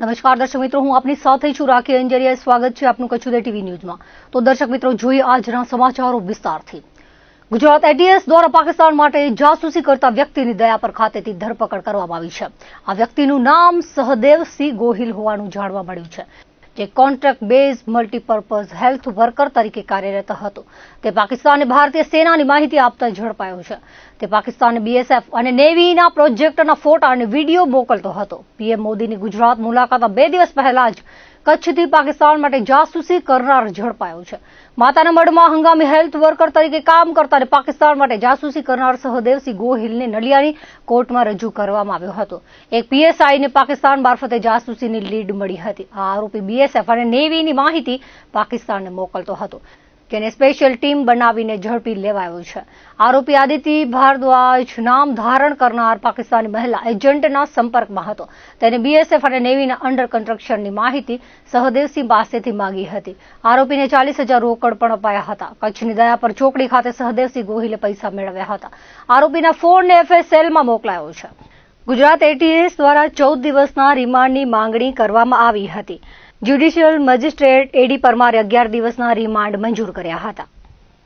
નમસ્કાર, દર્શક મિત્રો, હું આપની સાથે છું રાખી અંજરિયા સ્વાગત છે આપનું કચ્છુદે ટીવી ન્યૂઝમાં. તો દર્શક મિત્રો, જોઈએ આજના સમાચારો વિસ્તારથી. ગુજરાત એટીએસ દ્વારા પાકિસ્તાન માટે જાસૂસી કરતા વ્યક્તિની દયાપર ખાતેથી ધરપકડ કરવામાં આવી છે. આ વ્યક્તિનું નામ સહદેવસિંહ ગોહિલ હોવાનું જાણવા મળ્યું છે. જે contract base multipurpose health worker તરીકે કાર્યરત હતો. તે પાકિસ્તાન ભારતીય સેનાની માહિતી આપતા ઝડપાયો છે. તે પાકિસ્તાન બીએસએફ અને નેવીના પ્રોજેક્ટના ફોટા અને વીડિયો મોકલતો હતો. પીએમ મોદીની ગુજરાત મુલાકાત બે દિવસ પહેલા જ કચ્છથી પાકિસ્તાન માટે જાસૂસી કરનાર ઝડપાયો છે. માતાના મઢમાં હંગામી હેલ્થ વર્કર તરીકે કામ કરતા અને પાકિસ્તાન માટે જાસૂસી કરનાર સહદેવસિંહ ગોહિલને નલિયાની કોર્ટમાં રજૂ કરવામાં આવ્યો હતો. એક પીએસઆઈને પાકિસ્તાન મારફતે જાસૂસીની લીડ મળી હતી. આ આરોપી બીએસએફ અને નેવીની માહિતી પાકિસ્તાનને મોકલતો હતો. જેને સ્પેશિયલ ટીમ બનાવીને ઝડપી લેવાયો છે. આરોપી આદિત્ય ભારદ્વાજ નામ ધારણ કરનાર પાકિસ્તાની મહિલા એજન્ટના સંપર્કમાં હતો. તેને બીએસએફ અને નેવીના અંડર કન્સ્ટ્રક્શનની માહિતી સહદેવસિંહ પાસેથી માંગી હતી. આરોપીને ચાલીસ હજાર રોકડ પણ અપાયા હતા. કચ્છની દયા પર ચોકડી ખાતે સહદેવસિંહ ગોહિલે પૈસા મેળવ્યા હતા. આરોપીના ફોનને એફએસએલમાં મોકલાયો છે. ગુજરાત એટીએસ દ્વારા ચૌદ દિવસના રિમાન્ડની માંગણી કરવામાં આવી હતી. જ્યુડિશિયલ મજિસ્ટ્રેટ એડી પરમારે અગિયાર દિવસના રિમાન્ડ મંજૂર કર્યા હતા.